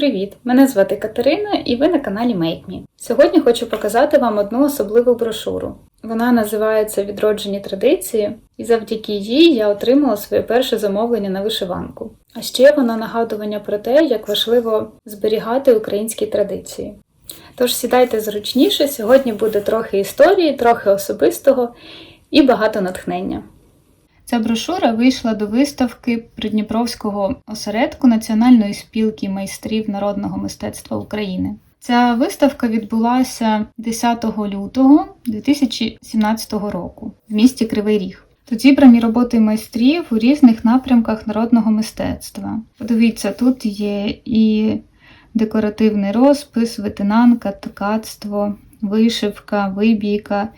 Привіт! Мене звати Катерина і ви на каналі Make Me. Сьогодні хочу показати вам одну особливу брошуру. Вона називається Відроджені традиції, і завдяки їй я отримала своє перше замовлення на вишиванку. А ще вона нагадування про те, як важливо зберігати українські традиції. Тож сідайте зручніше, сьогодні буде трохи історії, трохи особистого і багато натхнення. Ця брошура вийшла до виставки Придніпровського осередку Національної спілки майстрів народного мистецтва України. Ця виставка відбулася 10 лютого 2017 року в місті Кривий Ріг. Тут зібрані роботи майстрів у різних напрямках народного мистецтва. Подивіться, тут є і декоративний розпис, витинанка, ткацтво, вишивка, вибійка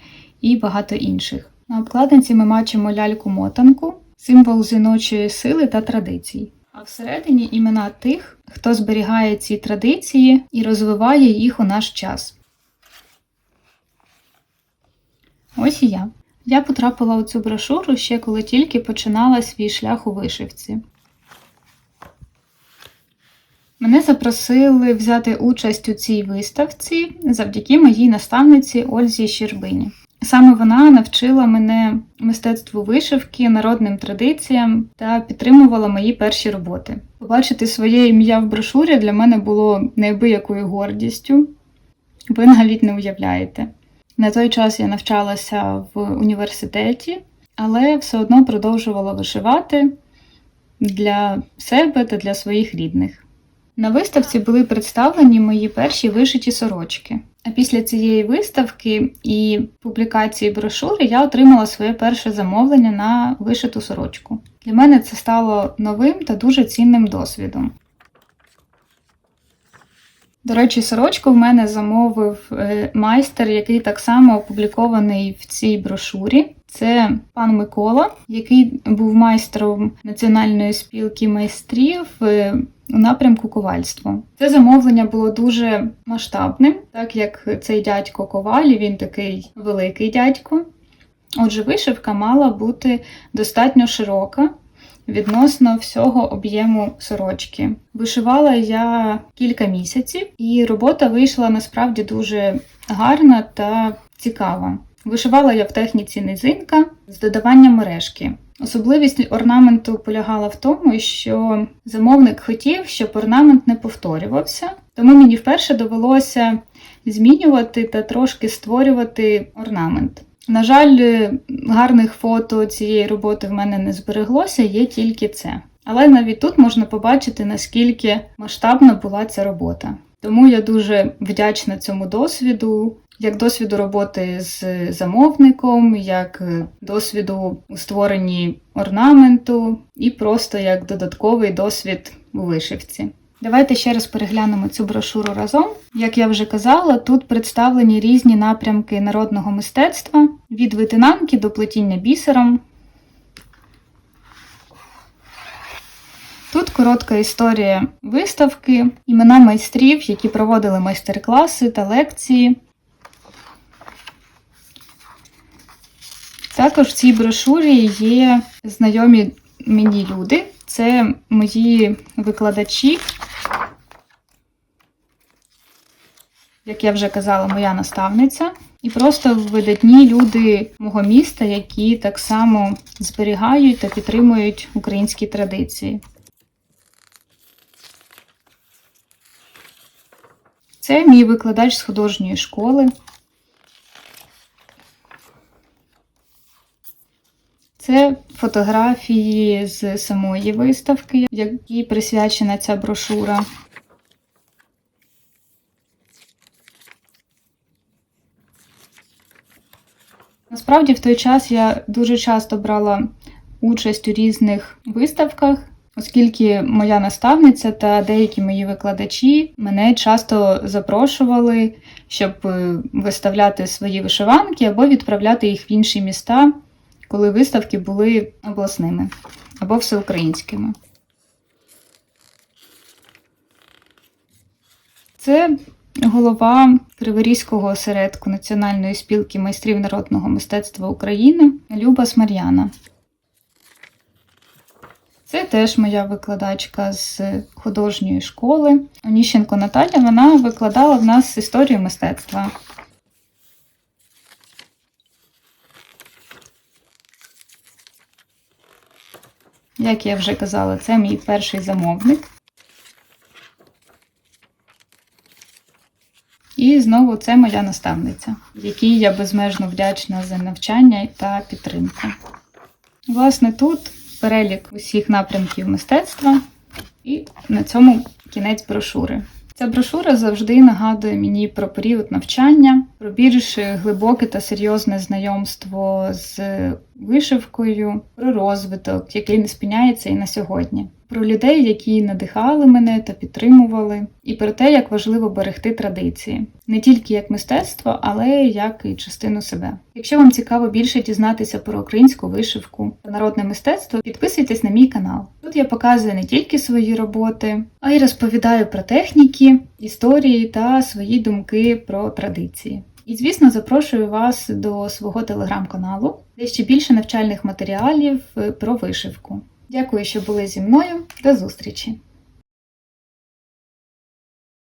і багато інших. На обкладинці ми бачимо ляльку-мотанку, символ жіночої сили та традицій. А всередині імена тих, хто зберігає ці традиції і розвиває їх у наш час. Ось і я. Я потрапила у цю брошуру ще коли тільки починала свій шлях у вишивці. Мене запросили взяти участь у цій виставці завдяки моїй наставниці Ользі Щербині. Саме вона навчила мене мистецтву вишивки, народним традиціям та підтримувала мої перші роботи. Побачити своє ім'я в брошурі для мене було неабиякою гордістю. Ви навіть не уявляєте. На той час я навчалася в університеті, але все одно продовжувала вишивати для себе та для своїх рідних. На виставці були представлені мої перші вишиті сорочки. Після цієї виставки і публікації брошури я отримала своє перше замовлення на вишиту сорочку. Для мене це стало новим та дуже цінним досвідом. До речі, сорочку в мене замовив е, майстер, який так само опублікований в цій брошурі. Це пан Микола, який був майстром Національної спілки майстрів е, у напрямку ковальства. Це замовлення було дуже масштабним, так як цей дядько ковалі, він такий великий дядько. Отже, вишивка мала бути достатньо широка відносно всього об'єму сорочки. Вишивала я кілька місяців, і робота вийшла насправді дуже гарна та цікава. Вишивала я в техніці низинка з додаванням мережки. Особливість орнаменту полягала в тому, що замовник хотів, щоб орнамент не повторювався, тому мені вперше довелося змінювати та трошки створювати орнамент. На жаль, гарних фото цієї роботи в мене не збереглося, є тільки це. Але навіть тут можна побачити, наскільки масштабна була ця робота. Тому я дуже вдячна цьому досвіду, як досвіду роботи з замовником, як досвіду у створенні орнаменту, і просто як додатковий досвід у вишивці. Давайте ще раз переглянемо цю брошуру разом. Як я вже казала, тут представлені різні напрямки народного мистецтва від витинанки до плетіння бісером. Тут коротка історія виставки, імена майстрів, які проводили майстер-класи та лекції. Також в цій брошурі є знайомі мені люди. Це мої викладачі, як я вже казала, моя наставниця, і просто видатні люди мого міста, які так само зберігають та підтримують українські традиції. Це мій викладач з художньої школи. Це фотографії з самої виставки, якій присвячена ця брошура. Насправді, в той час я дуже часто брала участь у різних виставках, оскільки моя наставниця та деякі мої викладачі мене часто запрошували, щоб виставляти свої вишиванки або відправляти їх в інші міста коли виставки були обласними або всеукраїнськими. Це голова Криворізького осередку Національної спілки майстрів народного мистецтва України Люба Смар'яна. Це теж моя викладачка з художньої школи. Оніщенко Наталя. Вона викладала в нас історію мистецтва. Як я вже казала, це мій перший замовник. І знову це моя наставниця, якій я безмежно вдячна за навчання та підтримку. Власне, тут перелік усіх напрямків мистецтва, і на цьому кінець брошури. Ця брошура завжди нагадує мені про період навчання, про більш глибоке та серйозне знайомство з вишивкою, про розвиток, який не спиняється і на сьогодні, про людей, які надихали мене та підтримували, і про те, як важливо берегти традиції, не тільки як мистецтво, але як і частину себе. Якщо вам цікаво більше дізнатися про українську вишивку та народне мистецтво, підписуйтесь на мій канал. Тут я показую не тільки свої роботи, а й розповідаю про техніки, історії та свої думки про традиції. І, звісно, запрошую вас до свого телеграм-каналу, де ще більше навчальних матеріалів е, про вишивку. Дякую, що були зі мною. До зустрічі!